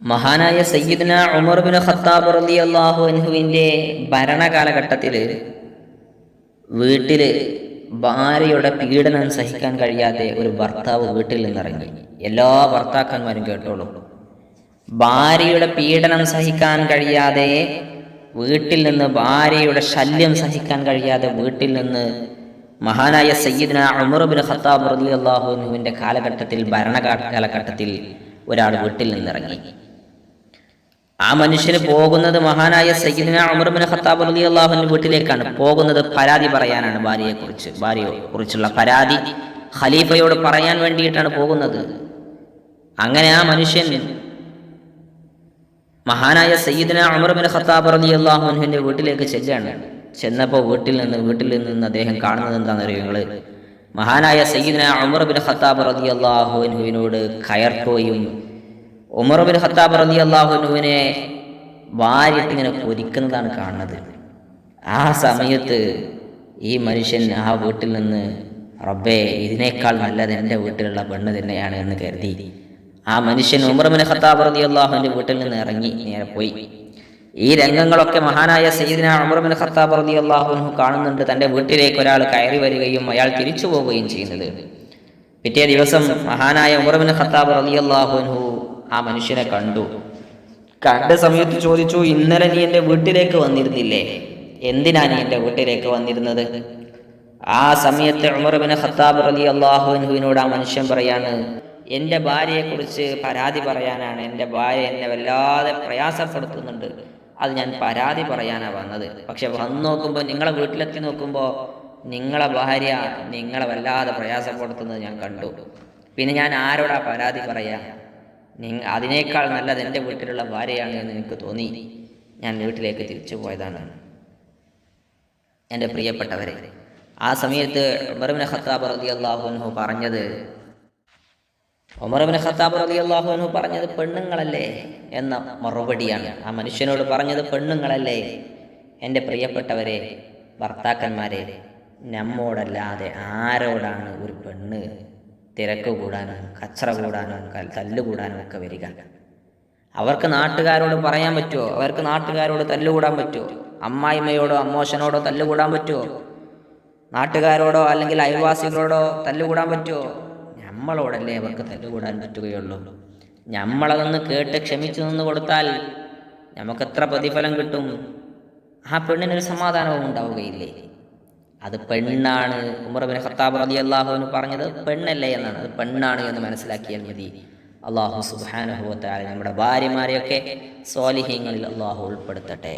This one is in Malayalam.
മഹാനായ സയ്യിദ്ന ഉമർ ബിൻ ഖത്താബ് റലി അള്ളാഹു അൻഹുവിന്റെ ഭരണകാലഘട്ടത്തിൽ വീട്ടിൽ ഭാര്യയുടെ പീഡനം സഹിക്കാൻ കഴിയാതെ ഒരു ഭർത്താവ് വീട്ടിൽ നിന്നിറങ്ങി. എല്ലാ ഭർത്താക്കന്മാരും കേട്ടോളൂ. ഭാര്യയുടെ പീഡനം സഹിക്കാൻ കഴിയാതെ വീട്ടിൽ നിന്ന് ഭാര്യയുടെ ശല്യം സഹിക്കാൻ കഴിയാതെ വീട്ടിൽ നിന്ന് മഹാനായ സയ്യിദ്ന ഉമർ ബിൻ ഖത്താബ് റലി അള്ളാഹുവിന്റെ കാലഘട്ടത്തിൽ ഭരണകാലഘട്ടത്തിൽ ഒരാൾ വീട്ടിൽ നിന്നിറങ്ങി. ആ മനുഷ്യന് പോകുന്നത് മഹാനായ സയ്യിദിന ഉമർ ബിൻ ഖത്താബ് അലി അള്ളാഹുവിന്റെ വീട്ടിലേക്കാണ്. പോകുന്നത് പരാതി പറയാനാണ് ഭാര്യയെ കുറിച്ച് ഭാര്യയെ കുറിച്ചുള്ള പരാതി ഖലീഫയോട് പറയാൻ വേണ്ടിയിട്ടാണ് പോകുന്നത്. അങ്ങനെ ആ മനുഷ്യൻ മഹാനായ സയ്യിദിന ഉമർ ബിൻ ഖത്താബ് അലി അള്ളാഹുവിന്റെ വീട്ടിലേക്ക് ചെല്ലാണ് ചെന്നപ്പോൾ വീട്ടിൽ നിന്ന് വീട്ടിൽ നിന്ന് അദ്ദേഹം കാണുന്നത് എന്താണെന്ന് നിങ്ങൾ? മഹാനായ സയ്യിദിന ഉമർ ബിൻ ഖത്താബ് റളി അള്ളാഹുവിനോട് കയർക്കുകയും ഉമർ ബിൻ ഖത്താബ് റലി അള്ളാഹുനുവിനെ വാരിട്ട് ഇങ്ങനെ കാണുന്നത്. ആ സമയത്ത് ഈ മനുഷ്യൻ ആ വീട്ടിൽ നിന്ന് റബ്ബേ ഇതിനേക്കാൾ നല്ലത് എന്റെ വീട്ടിലുള്ള പെണ്ണ് തന്നെയാണ് എന്ന് കരുതി. ആ മനുഷ്യൻ ഉമർബിൻ ഖത്താബ് റലി അള്ളാഹുവിന്റെ വീട്ടിൽ നിന്ന് ഇറങ്ങി നേരെ പോയി. ഈ രംഗങ്ങളൊക്കെ മഹാനായ സയ്യിദിന ഉമർബിൻ ഖത്താബ് റലി അള്ളാഹുനു കാണുന്നുണ്ട്. തന്റെ വീട്ടിലേക്ക് ഒരാൾ കയറി വരികയും അയാൾ തിരിച്ചു പോവുകയും ചെയ്യുന്നത്. പിറ്റേ ദിവസം മഹാനായ ഉമർബിൻ ഖത്താബ് റലി അള്ളാഹുനു ആ മനുഷ്യനെ കണ്ടു. കണ്ട സമയത്ത് ചോദിച്ചു ഇന്നലെ നീ എന്റെ വീട്ടിലേക്ക് വന്നിരുന്നില്ലേ? എന്തിനാ നീ എന്റെ വീട്ടിലേക്ക് വന്നിരുന്നത്? ആ സമയത്ത് ഉമർബിന് ഖത്താബ് റലി അള്ളാഹുവിനോട് ആ മനുഷ്യൻ പറയാണ് എന്റെ ഭാര്യയെക്കുറിച്ച് പരാതി പറയാനാണ്. എന്റെ ഭാര്യ എന്നെ വല്ലാതെ പ്രയാസപ്പെടുത്തുന്നുണ്ട്. അത് ഞാൻ പരാതി പറയാനാണ് വന്നത്. പക്ഷെ വന്ന് നോക്കുമ്പോൾ നിങ്ങളെ വീട്ടിലെത്തി നോക്കുമ്പോൾ നിങ്ങളെ ഭാര്യ നിങ്ങളെ വല്ലാതെ പ്രയാസപ്പെടുത്തുന്നത് ഞാൻ കണ്ടു. പിന്നെ ഞാൻ ആരോടാ പരാതി പറയാ? നിങ്ങ അതിനേക്കാൾ നല്ലത് എന്റെ വീട്ടിലുള്ള ഭാര്യയാണ് എന്ന് എനിക്ക് തോന്നി? ഞാൻ വീട്ടിലേക്ക് തിരിച്ചു പോയതാണ്. എന്റെ പ്രിയപ്പെട്ടവരെ ആ സമയത്ത് ഉമർബിൻ ഖത്താബ് റതി അള്ളാഹുനു പറഞ്ഞത് ഉമർബിൻ ഖത്താബ് റതി അള്ളാഹുനു പറഞ്ഞത് പെണ്ണുങ്ങളല്ലേ എന്ന മറുപടിയാണ്. ആ മനുഷ്യനോട് പറഞ്ഞത് പെണ്ണുങ്ങളല്ലേ? എന്റെ പ്രിയപ്പെട്ടവരെ ഭർത്താക്കന്മാരെ നമ്മോടല്ലാതെ ആരോടാണ് ഒരു പെണ്ണ് തിരക്ക് കൂടാനും കച്ചറ കൂടാനും തല്ലുകൂടാനും ഒക്കെ വരിക. അവർക്ക് നാട്ടുകാരോട് പറയാൻ പറ്റുമോ അവർക്ക് നാട്ടുകാരോട് തല്ലുകൂടാൻ പറ്റുമോ അമ്മായിമ്മയോടോ അമ്മോശനോടോ തല്ലുകൂടാൻ പറ്റുമോ നാട്ടുകാരോടോ അല്ലെങ്കിൽ അയൽവാസികളോടോ തല്ലുകൂടാൻ പറ്റുമോ നമ്മളോടല്ലേ അവർക്ക് തല്ലുകൂടാൻ പറ്റുകയുള്ളൂ. നമ്മളതൊന്ന് കേട്ട് ക്ഷമിച്ചു നിന്ന് കൊടുത്താൽ നമുക്കെത്ര പ്രതിഫലം കിട്ടും? ആ പെണ്ണിനൊരു സമാധാനവും ഉണ്ടാവുകയില്ലേ? അത് പെണ്ണാണ്. ഉമർബിൻ ഖത്താബ് അലി അള്ളാഹുവിന് പറഞ്ഞത് പെണ്ണല്ലേ എന്നാണ്. അത് പെണ്ണാണ് എന്ന് മനസ്സിലാക്കിയാൽ മതി. അള്ളാഹു സുബാനുഭവത്താൽ നമ്മുടെ ഭാര്യമാരെയൊക്കെ സ്വാലിഹ്യങ്ങളിൽ അള്ളാഹു ഉൾപ്പെടുത്തട്ടെ.